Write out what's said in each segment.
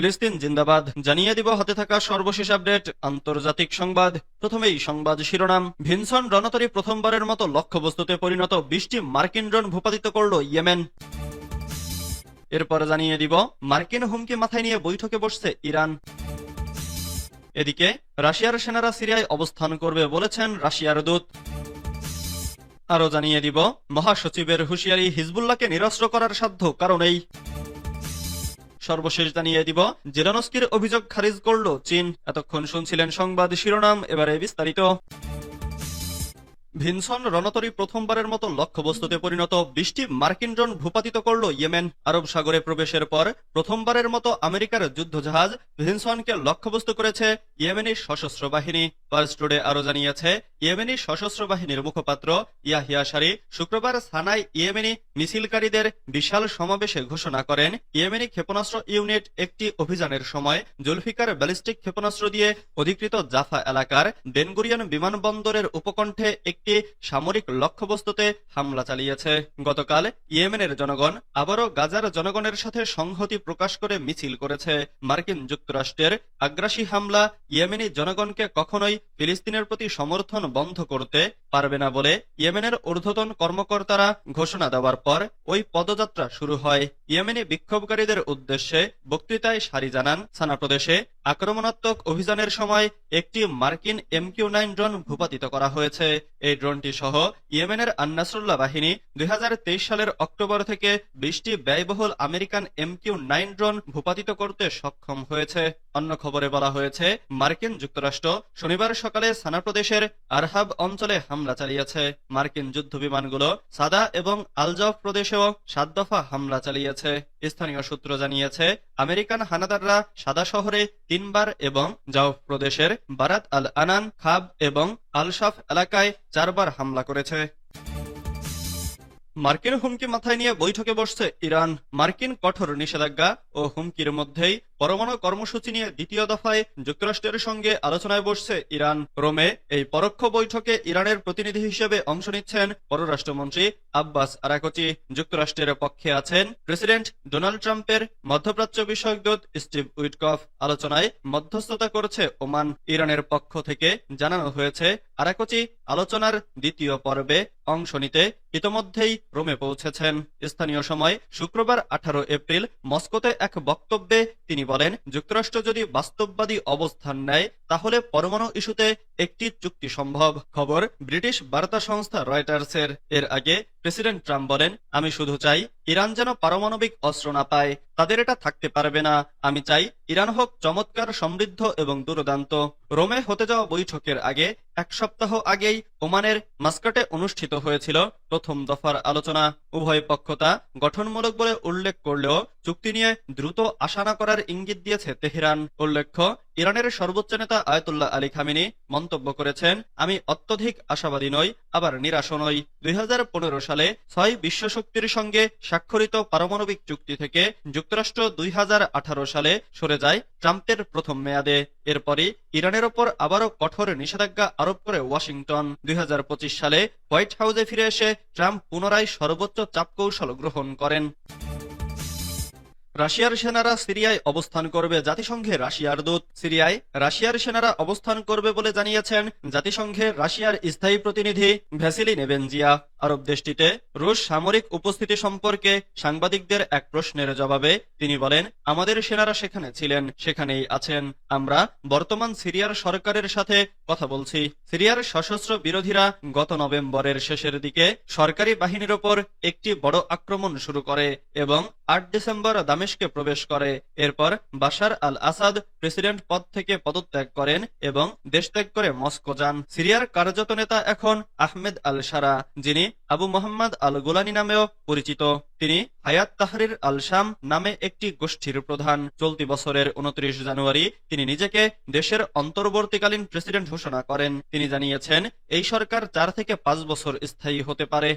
ফিলিস্তিন জিন্দাবাদ জানিয়ে দিব হাতে থাকা সর্বশেষ আপডেট, আন্তর্জাতিক সংবাদ। প্রথমেই সংবাদ শিরোনাম। ভিনসন রণতরী প্রথমবারের মতো লক্ষ্যবস্তুতে পরিণত বিশটি মার্কিন ড্রোন ভূপাতিত করল ইয়েমেন। এরপর জানিয়ে দিব, মার্কিন হুমকি মাথায় নিয়ে বৈঠকে বসছে ইরান। এদিকে, রাশিয়ার সেনারা সিরিয়ায় অবস্থান করবে বলেছেন রাশিয়ার দূত। আরও জানিয়ে দিব, মহাসচিবের হুঁশিয়ারি হিজবুল্লাহকে নিরস্ত্র করার সাধ্য কারণেই। সর্বশেষ জানিয়ে দিব, জেলানস্কির অভিযোগ খারিজ করল চীন। এতক্ষণ শুনছিলেন সংবাদ শিরোনাম, এবারে বিস্তারিত। ভিনসন রণতরী প্রথমবারের মতো লক্ষ্যবস্তুতে পরিণত বিশটি মার্কিন ড্রোন ভূপাতিত করল ইয়েমেন। আরব সাগরে প্রবেশের পর প্রথমবারের মতো আমেরিকার যুদ্ধজাহাজ ভিনসনকে লক্ষ্যবস্তু করেছে ইয়েমেনের সশস্ত্র বাহিনী। পার্স টুডে আরও জানিয়েছে ইয়েমেনি সশস্ত্র বাহিনীর মুখপাত্র ইয়াহিয়া সারি শুক্রবার সানাই ইয়েমেনি মিছিলকারীদের বিশাল সমাবেশে ঘোষণা করেন। ইয়েমেনি ক্ষেপণাস্ত্র ইউনিট একটি অভিযানের সময় জুলফিকার ব্যালিস্টিক ক্ষেপণাস্ত্র দিয়ে অধিকৃত জাফা এলাকার বেনগুরিয়ান বিমানবন্দরের উপকণ্ঠে একটি সামরিক লক্ষ্যবস্তুতে হামলা চালিয়েছে। গতকাল ইয়েমেনের জনগণ আবারও গাজার জনগণের সাথে সংহতি প্রকাশ করে মিছিল করেছে। মার্কিন যুক্তরাষ্ট্রের আগ্রাসী হামলা ইয়েমেনি জনগণকে কখনোই ফিলিস্তিনের প্রতি সমর্থন বন্ধ করতে পারবে না বলে ইয়েমেনের ঊর্ধ্বতন কর্মকর্তারা ঘোষণা দেওয়ার পর ওই পদযাত্রা শুরু হয়। ইয়েমেনি বিক্ষোভকারীদের উদ্দেশ্যে বক্তৃতায় সারি জানান সানা প্রদেশে আক্রমণাত্মক অভিযানের সময় একটি মার্কিন এমকিউ নাইন ড্রোন ভূপাতিত করা হয়েছে। এই ড্রোনটি সহ ইয়েমেনের আন্নাসরুল্লাহ বাহিনী দুই হাজার তেইশ সালের অক্টোবর থেকে বিশটি ব্যয়বহুল আমেরিকান এমকিউ নাইন ড্রোন ভূপাতিত করতে সক্ষম হয়েছে। অন্য খবরে বলা হয়েছে, মার্কিন যুক্তরাষ্ট্র শনিবার সকালে সানা প্রদেশের আরহাব অঞ্চলে হামলা চালিয়েছে। মার্কিন যুদ্ধ বিমানগুলো সাদা এবং আলজাফ প্রদেশেও সাত দফা হামলা চালিয়েছে। স্থানীয় সূত্র জানিয়েছে, আমেরিকান হানাদাররা সাদা শহরে তিনবার এবং জাউফ প্রদেশের বারাত আল আনান খাব এবং আলশাফ এলাকায় চারবার হামলা করেছে। মার্কিন হুমকি মাথায় নিয়ে বৈঠকে বসছে ইরান। মার্কিন কঠোর নিষেধাজ্ঞা ও হুমকির মধ্যেই পরমাণু কর্মসূচি নিয়ে দ্বিতীয় দফায় যুক্তরাষ্ট্রের সঙ্গে আলোচনায় বসছে ইরান। রোমে এই পরোক্ষ বৈঠকে ইরানের প্রতিনিধি হিসেবে অংশ নিচ্ছেন পররাষ্ট্রমন্ত্রী আব্বাস আরাকচি। যুক্তরাষ্ট্রের পক্ষে আছেন প্রেসিডেন্ট ডোনাল্ড ট্রাম্পের মধ্যপ্রাচ্য বিষয়ক দূত স্টিভ উইটকফ। আলোচনায় মধ্যস্থতা করছে ওমান। ইরানের পক্ষ থেকে জানানো হয়েছে, আরাকচি আলোচনার দ্বিতীয় পর্বে অংশ নিতে ইতোমধ্যেই রোমে পৌঁছেছেন। স্থানীয় সময় শুক্রবার আঠারো এপ্রিল মস্কোতে এক বক্তব্যে তিনি বলেন, যুক্তরাষ্ট্র যদি বাস্তববাদী অবস্থান নেয়, তাহলে পরমাণু ইস্যুতে একটি চুক্তি সম্ভব। খবর, ব্রিটিশ বার্তা সংস্থা রয়টার্সের। এর আগে প্রেসিডেন্ট ট্রাম্প বলেন, আমি শুধু চাই ইরান যেন পারমাণবিক অস্ত্র না পায়। তাদের এটা থাকতে পারবে না। আমি চাই ইরান হোক চমৎকার, সমৃদ্ধ এবং দুর্দান্ত। রোমে হতে যাওয়া বৈঠকের আগে, এক সপ্তাহ আগেই ওমানের মাস্কাটে অনুষ্ঠিত হয়েছিল প্রথম দফার আলোচনা। উভয় পক্ষ তা গঠনমূলক বলে উল্লেখ করলেও চুক্তি নিয়ে দ্রুত আশা করার ইঙ্গিত দিয়েছে তেহরান। উল্লেখ্য ইরানের সর্বোচ্চ নেতা আয়তুল্লাহ আলী খামিনি মন্তব্য করেছেন, আমি অত্যধিক আশাবাদী নই, আবার নিরাশ নই। দুই হাজার পনেরো সালে ছয় বিশ্ব শক্তির সঙ্গে স্বাক্ষরিত পারমাণবিক চুক্তি থেকে যুক্তরাষ্ট্র দুই হাজার আঠারো সালে সরে যায় ট্রাম্পের প্রথম মেয়াদে। এরপরই ইরানের ওপর আবারও কঠোর নিষেধাজ্ঞা আরোপ করে ওয়াশিংটন। দুই হাজার পঁচিশ সালে হোয়াইট হাউসে ফিরে এসে ট্রাম্প পুনরায় সর্বোচ্চ চাপ কৌশল গ্রহণ করেন। রাশিয়ার সেনারা সিরিয়ায় অবস্থান করবে জাতিসংঘে রাশিয়ার দূত সিরিয়ায়। রাশিয়ার সেনারা অবস্থান করবে বলে জানিয়েছেন জাতিসংঘের রাশিয়ার স্থায়ী প্রতিনিধি ভ্যাসিলি নেবেনজিয়া আরব দেশটিতে রুশ সামরিক উপস্থিতি সম্পর্কে সাংবাদিকদের এক প্রশ্নের জবাবে তিনি বলেন, আমাদের সেনারা সেখানে ছিলেন, সেখানেই আছেন। আমরা বর্তমান সিরিয়ার সরকারের সাথে কথা বলছি। সিরিয়ার সশস্ত্র বিরোধীরা গত নভেম্বরের শেষের দিকে সরকারি বাহিনীর ওপর একটি বড় আক্রমণ শুরু করে এবং আট ডিসেম্বর দামেশকে প্রবেশ করে। এরপর বাশার আল আসাদ প্রেসিডেন্ট পদ থেকে পদত্যাগ করেন এবং দেশত্যাগ করে মস্কো যান। সিরিয়ার কার্যত নেতা এখন আহমেদ আল সারা যিনি আবু মোহাম্মদ আল গোলানি নামেও পরিচিত। তিনি হায়াত তাহরির আল শাম নামে একটি গোষ্ঠীর প্রধান। চলতি বছরের উনত্রিশ জানুয়ারি তিনি নিজেকে দেশের অন্তর্বর্তীকালীন প্রেসিডেন্ট ঘোষণা করেন। তিনি জানিয়েছেন, এই সরকার চার থেকে পাঁচ বছর স্থায়ী হতে পারে।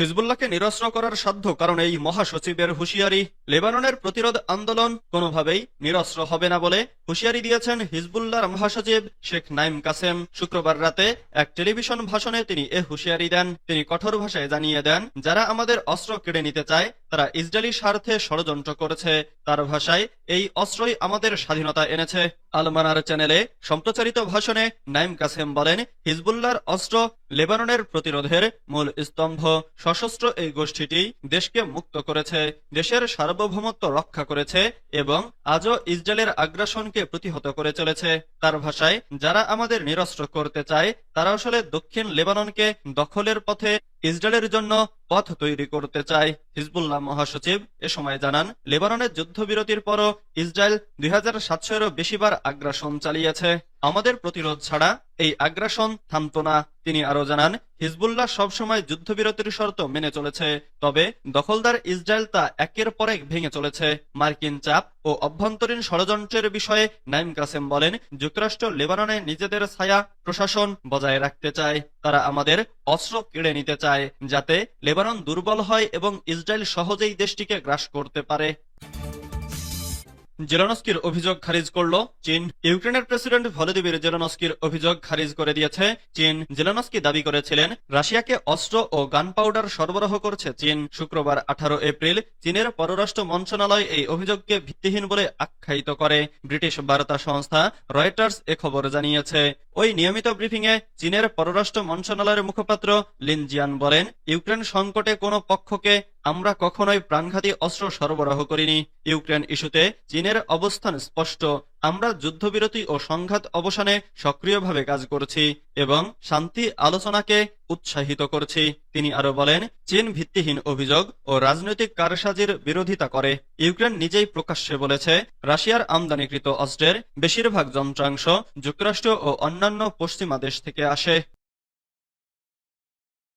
হিজবুল্লাহকে নিরস্ত্র করার সাধ্য, কারণ এই মহাসচিবের হুঁশিয়ারি, লেবাননের প্রতিরোধ আন্দোলন কোনোভাবেই নিরস্ত্র হবে না বলে হুঁশিয়ারি দিয়েছেন হিজবুল্লাহর মহাসচিব শেখ নাইম কাসেম। শুক্রবার রাতে এক টেলিভিশন ভাষণে তিনি এ হুঁশিয়ারি দেন। তিনি কঠোর ভাষায় জানিয়ে দেন, যারা আমাদের অস্ত্র কেড়ে নিতে চায় তারা ইসরায়েলি স্বার্থে ষড়যন্ত্র করেছে। তার ভাষায় এই অস্ত্রই আমাদের স্বাধীনতা এনেছে। আলমানার চ্যানেলে সম্প্রচারিত ভাষণে নাইম কাসেম বলেন, হিজবুল্লাহর অস্ত্র লেবাননের প্রতিরোধের মূল স্তম্ভ। সশস্ত্র এই গোষ্ঠীটি দেশকে মুক্ত করেছে, দেশের সার্বভৌমত্ব রক্ষা করেছে এবং আজও ইসরায়েলের আগ্রাসনকে প্রতিহত করে চলেছে। তার ভাষায়, যারা আমাদের নিরস্ত্র করতে চায়, তারা আসলে দক্ষিণ লেবাননকে দখলের পথে ইসরায়েলের জন্য পথ তৈরি করতে চায় হিজবুল্লাহ মহাসচিব। এ সময় জানান, লেবাননের যুদ্ধবিরতির পরও ইসরায়েল দুই হাজার সাতশোরও বেশিবার আগ্রাসন চালিয়েছে। আমাদের প্রতিরোধ ছাড়া এই আগ্রাসন থামত না, তিনি আরও জানান, হিজবুল্লাহ সবসময় যুদ্ধবিরতির শর্ত মেনে চলেছে, তবে দখলদার ইসরায়েল তা একের পর এক ভেঙে চলেছে। মার্কিন চাপ ও অভ্যন্তরীণ ষড়যন্ত্রের বিষয়ে নাইম কাসেম বলেন, যুক্তরাষ্ট্র লেবাননে নিজেদের ছায়া প্রশাসন বজায় রাখতে চায়, তারা আমাদের অস্ত্র কেড়ে নিতে চায়, যাতে লেবানন দুর্বল হয় এবং ইসরায়েল সহজেই দেশটিকে গ্রাস করতে পারে। জেলানস্কির অভিযোগ খারিজ করল চীন। ইউক্রেনের প্রেসিডেন্ট ভলোদিমির জেলানস্কির অভিযোগ খারিজ করে দিয়েছে চীন। জেলানস্কি দাবি করেছিলেন, রাশিয়াকে অস্ত্র ও গান পাউডার সরবরাহ করছে চীন। শুক্রবার আঠারো এপ্রিল চীনের পররাষ্ট্র মন্ত্রণালয় এই অভিযোগকে ভিত্তিহীন বলে আখ্যায়িত করে। ব্রিটিশ বার্তা সংস্থা রয়টার্স এ খবর জানিয়েছে। ওই নিয়মিত ব্রিফিংয়ে চীনের পররাষ্ট্র মন্ত্রণালয়ের মুখপাত্র লিন জিয়ান বলেন, ইউক্রেন সংকটে কোনো পক্ষকে আমরা কখনোই প্রাণঘাতী অস্ত্র সরবরাহ করিনি। ইউক্রেন ইস্যুতে চীনের অবস্থান স্পষ্ট। আমরা যুদ্ধবিরতি ও সংঘাত অবসানে সক্রিয়ভাবে কাজ করছি এবং শান্তি আলোচনাকে উৎসাহিত করছি। তিনি আরও বলেন, চীন ভিত্তিহীন অভিযোগ ও রাজনৈতিক কারসাজির বিরোধিতা করে। ইউক্রেন নিজেই প্রকাশ্যে বলেছে, রাশিয়ার আমদানিকৃত অস্ত্রের বেশিরভাগ যন্ত্রাংশ যুক্তরাষ্ট্র ও অন্যান্য পশ্চিমা দেশ থেকে আসে।